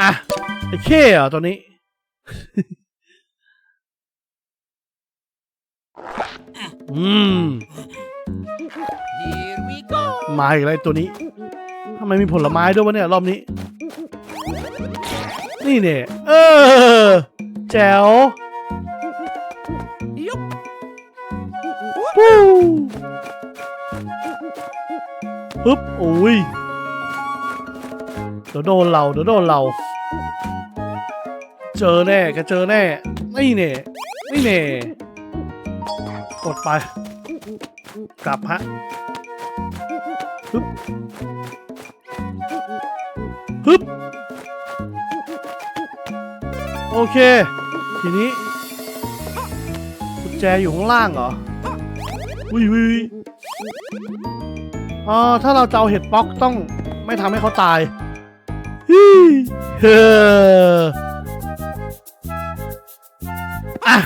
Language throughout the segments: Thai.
อะไอ้เข้เหรอตัวนี้ อืม Here we go. มาอีกแล้วไอ้ตัวนี้ทำไมมีผลไม้ด้วยวะเนี่ย รอบนี้ นี่เนี่ยเออ แจ๋ว Yup. ปู้ปึ๊บโอ้ย เดี๋ยวโดนเราเดี๋ยวโดนเรา เจอแน่แกเจอแน่นี่เน่นี่เน่กดไป กลับฮะฮึบฮึบโอเค ทีนี้กุญแจอยู่ข้างล่างเหรอวิววิอ๋อถ้าเราจะเอาเห็ดป๊อกต้องไม่ทำให้เขาตาย อะ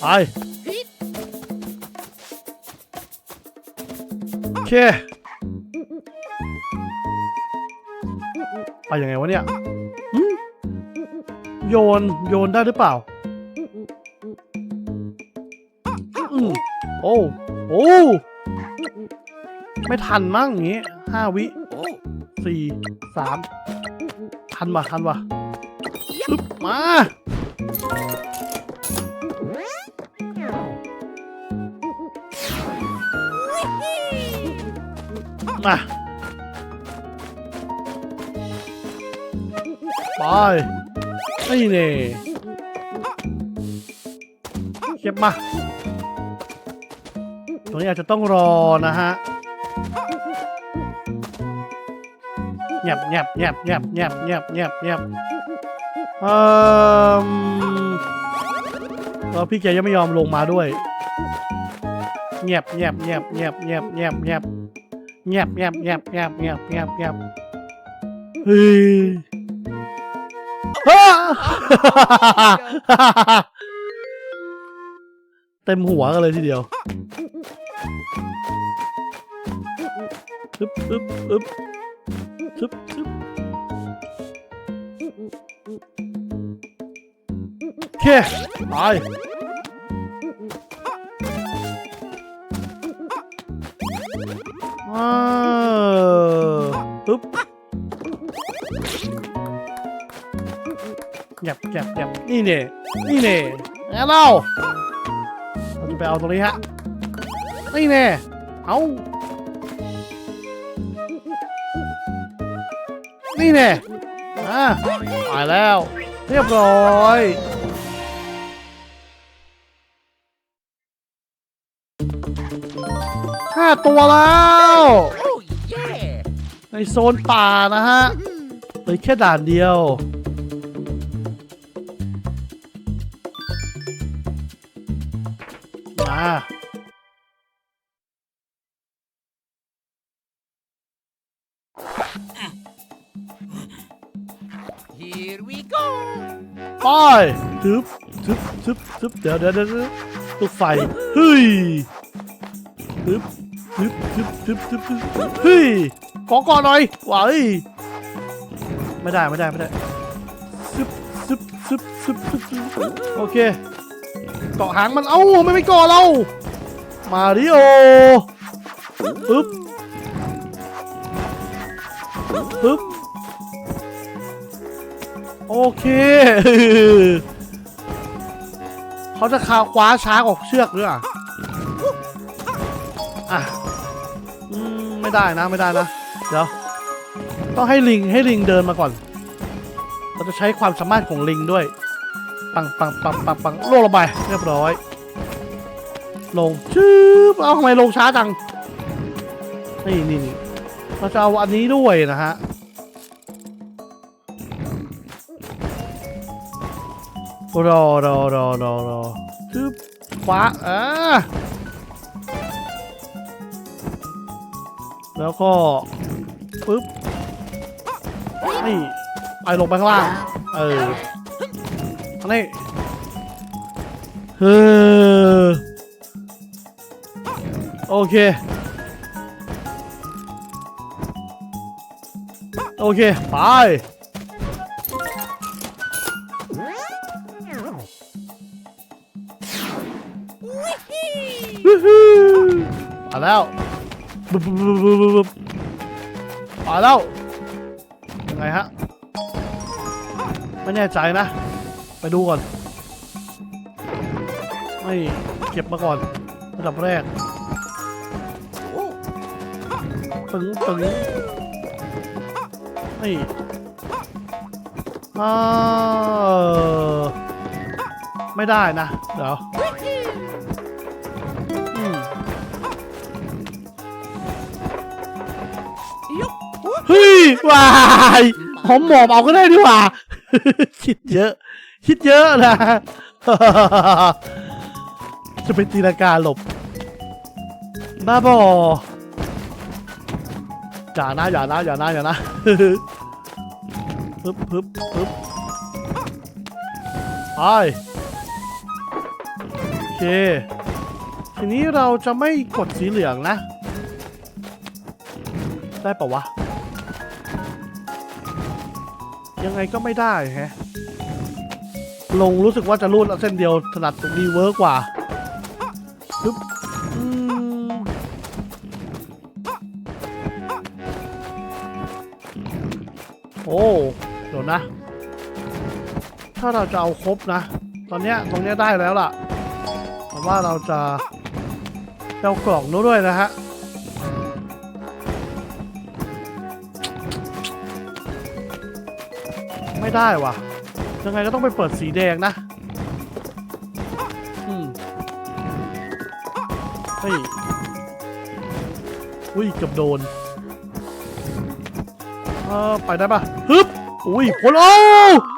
ไปโอเค ไปยังไงวะเนี่ย โยน โยนได้หรือเปล่า โอ้ โอ้ ไม่ทันมั้งอย่างงี้ห้าวิ สี่สามทันวะทันวะปึ๊บมามาไปนี่เน่เก็บมา ตรงนี้อาจจะต้องรอนะฮะ งียบเงียบเงียบเงียบเงียบเงียบเงียบเงียบเออแล้วพี่แกยังไม่ยอมลงมาด้วยเงียบเงียบเงียบเงียบเงียบเงียบเงียบเงียบเงียบเงียบเงียบเงียบเงียบเงียบเฮ้ยฮ่าเต็มหัวกันเลยทีเดียวอึ๊บอึ๊บอึ๊บ ทึบทึบโอเคไปอ่าปึ๊บหยับหยับหยับนี่เนี่ยนี่เนี่ยแล้วเราเราจะไปเอาตรงนี้ฮะนี่แน่เอา นี่แน่อ่าตายแล้ว เรียบร้อยห้าตัวแล้ว Oh yeah. ในโซนป่านะฮะเหลยแค่ด่านเดียวมา Here we go. ไปทึบทึบทึบทึบเดี๋ยวเดี๋ยวเดี๋ยวลูกไฟเฮ้ยทึบทึบทึบทึบทึบทึบเฮ้ยขอก่อนหน่อยว้ายไม่ได้ไม่ได้ไม่ได้ซึบซึบซึบซึบซึบโอเคเกาะหางมันเอ้าไม่ไม่กาะเรา มาริโอปึ๊บปึ๊บ โอเค เขาจะคาคว้าช้ากว่าเชือกหรืออะอะไม่ได้นะไม่ได้นะ เดี๋ยว ต้องให้ลิงให้ลิงเดินมาก่อน เราจะใช้ความสามารถของลิงด้วย ปังปังปังปังปังโลงลงไปเรียบร้อย ลงชืบเอาทำไมลงช้าจัง นี่นี่เราจะเอาอันนี้ด้วยนะฮะ รอรอรอรอรอทึบขวาอ่าแล้วก็ปึ๊บนี่ไปลงไปข้างล่าง เอออันนี้เฮ้อโอเค โอเค ไป มาแล้วบึบบึบบึบบึบบึบมาแล้วยังไงฮะไม่แน่ใจนะ ไปดูก่อน ไม่เก็บมาก่อนระดับแรกตึงตึงนี่อ่าไม่ได้นะ เดี๋ยว วายหอมหมอบเอาก็ได้ดีกว่า คิดเยอะ คิดเยอะนะ จะเป็นตีลากาหลบ บ้าบออย่านะอย่านะอย่านะอย่านะปึ๊บปึ๊บปึ๊บไปโอเค ทีนี้เราจะไม่กดสีเหลืองนะ ได้ปะวะ ยังไงก็ไม่ได้แฮะ ลงรู้สึกว่าจะรูดเส้นเดียวถนัดตรงนี้เวิร์กกว่าปึ๊บอืมโอ้เดี๋ยวนะ ถ้าเราจะเอาครบนะ ตอนเนี้ยตรงเนี้ยได้แล้วล่ะแต่ว่าเราจะเอากล่องนู้นด้วยนะฮะ ไม่ได้ว่ะ ยังไงก็ต้องไปเปิดสีแดงนะอืมเฮ้ยอุ้ยเกือบโดนเออไปได้ปะฮึบอุ้ยคนโอ้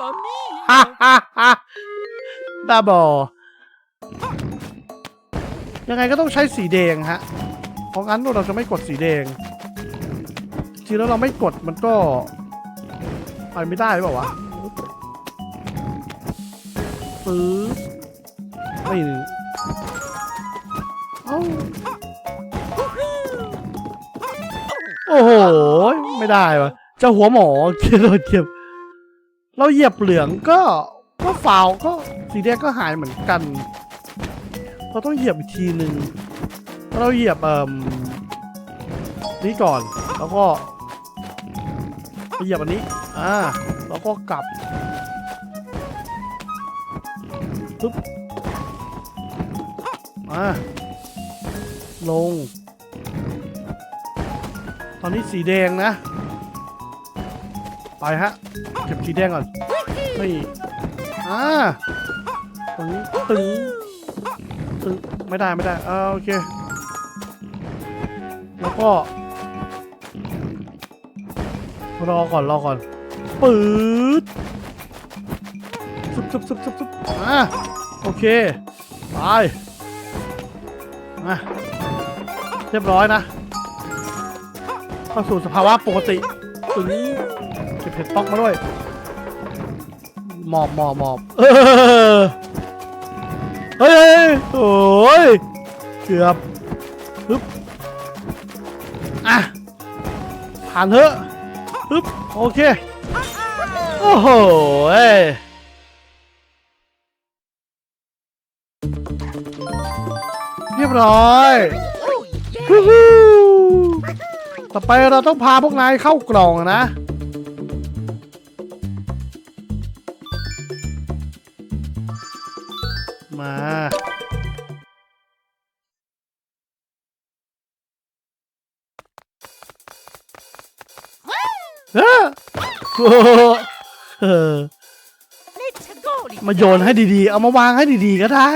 Mommy. ฮ่าฮ่าฮ่าบ้าบอยังไงก็ต้องใช้สีแดงฮะ เพราะงั้นเราจะไม่กดสีแดงจริงแล้วเราไม่กดมันก็ ไปไม่ได้หรือเปล่าวะปึ๊บไม่เอ้าโอ้โห ไม่ได้วะเจะหัวหมอเกียร์เก็บเราเหยียบเหลืองก็ก็ฟาวก็สีแดงก็หายเหมือนกัน เราต้องเหยียบอีกทีหนึ่งเราเหยียบเอ่มนี่ก่อนแล้วก็เหยียบอันนี้ อ่าแล้วก็กลับปึ๊บมาลง ตอนนี้สีแดงนะ ไปฮะ เก็บสีแดงก่อนนี่อ่าตึงตึงตึงไม่ได้ไม่ได้เออโอเค แล้วก็ รอก่อนรอก่อน ปืดซุบซุบซุบซุบซุบอ่าโอเคไปมาเรียบร้อยนะเข้าสู่สภาวะปกติตึงเก็บเห็ดป๊อกมาด้วยหมอบหมอบหมอบเออเฮ้ยเฮ้ยโอ้ยเกือบปึ๊บอะผ่านเถอะปึ๊บโอเค โอ้โหเอ้ยเรียบร้อย Oh, ฮู้ yeah. ฮู้ต่อไปเราต้องพาพวกนายเข้ากล่องนะ มาเอ้อโอ้โห เออมาโยนให้ดีๆ เอามาวางให้ดีๆก็ได้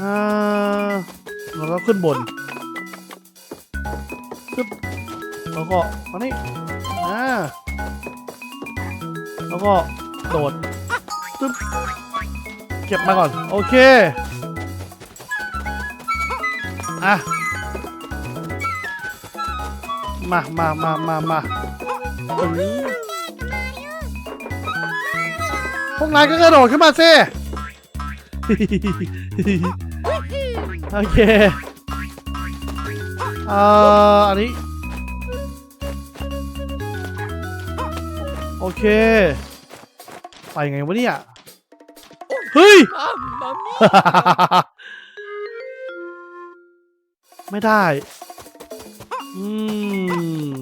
อ่าแล้วก็ขึ้นบนปึ๊บแล้วก็มานี่อ่าแล้วก็โดดปึ๊บเก็บมาก่อน โอเค อะ มามามามามาตรงนี้ พวกนายก็กระโดดขึ้นมาสิโอเค เอ่อ อันนี้ โอเค ไปไงวะเนี่ย เฮ้ย Mamma mia! ไม่ได้ อืม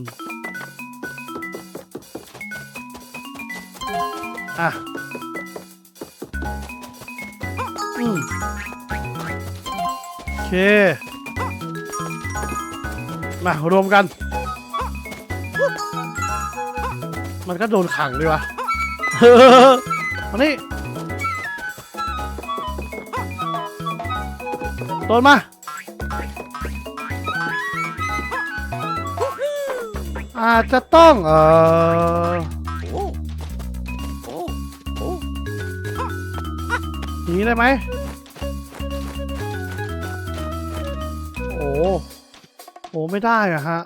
อะ อืม โอเค มารวมกัน มันก็โดนขังดีวะมานี่โดนมา อาจจะต้องเออ Oh! Oh! Oh! อย่างนี้ได้ไหมโอ้โหไม่ได้อะฮะ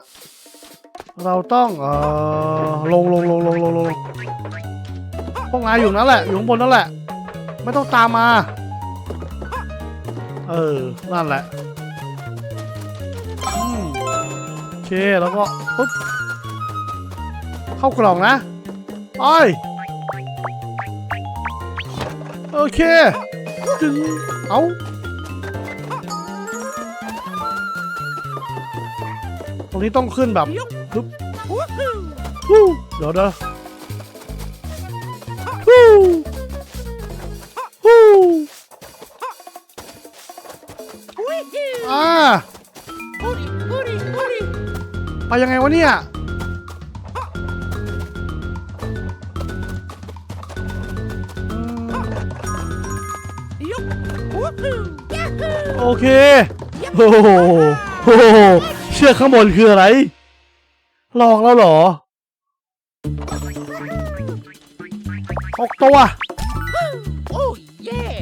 เราต้องเอ่อลงลงลงลงลงลงพวกนายอยู่นั่นแหละ อยู่ข้างบนนั่นแหละ ไม่ต้องตามมา เออ นั่นแหละอืมโอเค แล้วก็ปุ๊บ เข้ากล่องนะไปโอเคจึงเอาตรงนี้ต้องขึ้นแบบปึ๊บ Woohoo! ฮู้เดี๋ยวเดี๋ยวฮู้ฮู้ Woohoo! อ่า Hooty! Hooty! Hooty! ไปยังไงวะเนี่ย โอเค โอ้โหโอ้โหเชือกข้างบนคืออะไรลองแล้วหรอหกตัว Oh yeah!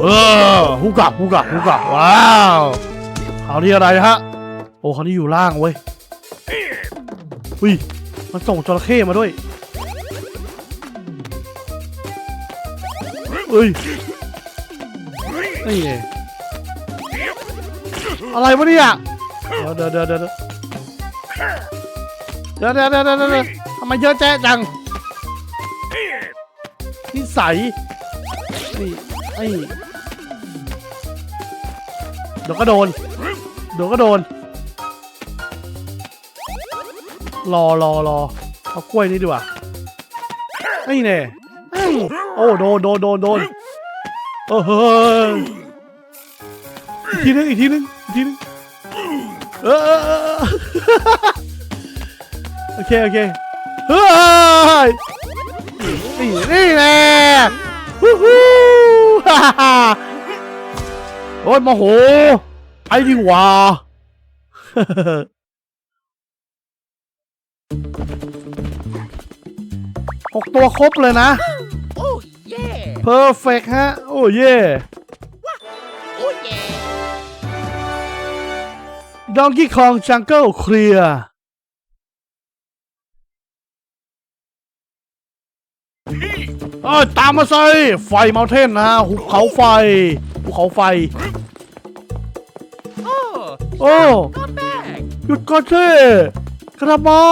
เออฮุกกับฮุกกับฮุกกับว้าวคราวนี้อะไรฮะ โอ้คราวนี้อยู่ล่างเว้ยอุ้ย มันส่งจระเข้มาด้วยเฮ้ยนี่ไงอะไรวะเนี่ยเดี๋ยวเดี๋ยวเดี๋ยวเดี๋ยวเดี๋ยวเดี๋เดี๋ทำไมเยอะแจ๊จังนิสัยนี่ไอ้เดี๋ยวก็โดนเดี๋ยวก็โดน รอรอรอเอากล้วยนี่ดีกว่าไอ้แน่ไอ้โอ้โดนโดนโดนโดนเออเฮ้ยอีกทีนึงอีกทีนึงอีกทีนึงเออเออเอเออโอเคโอเคเฮ้ยนี่นี่แน่ฮู้ฮู้ฮ่าฮ่าฮ่โอ้ยโมโหไปดีกว่า หกตัวครบเลยนะ Oh yeah! เพอร์เฟกฮะ โอ้เย่ Oh yeah! ดองกี้คองจังเกิลเคลียร์เอ้ยตามมาสิไฟเมาเทนนะหุบเขาไฟภูเขาไฟ Oh! โอ้ Come back! หยุดก่อนสิกระมา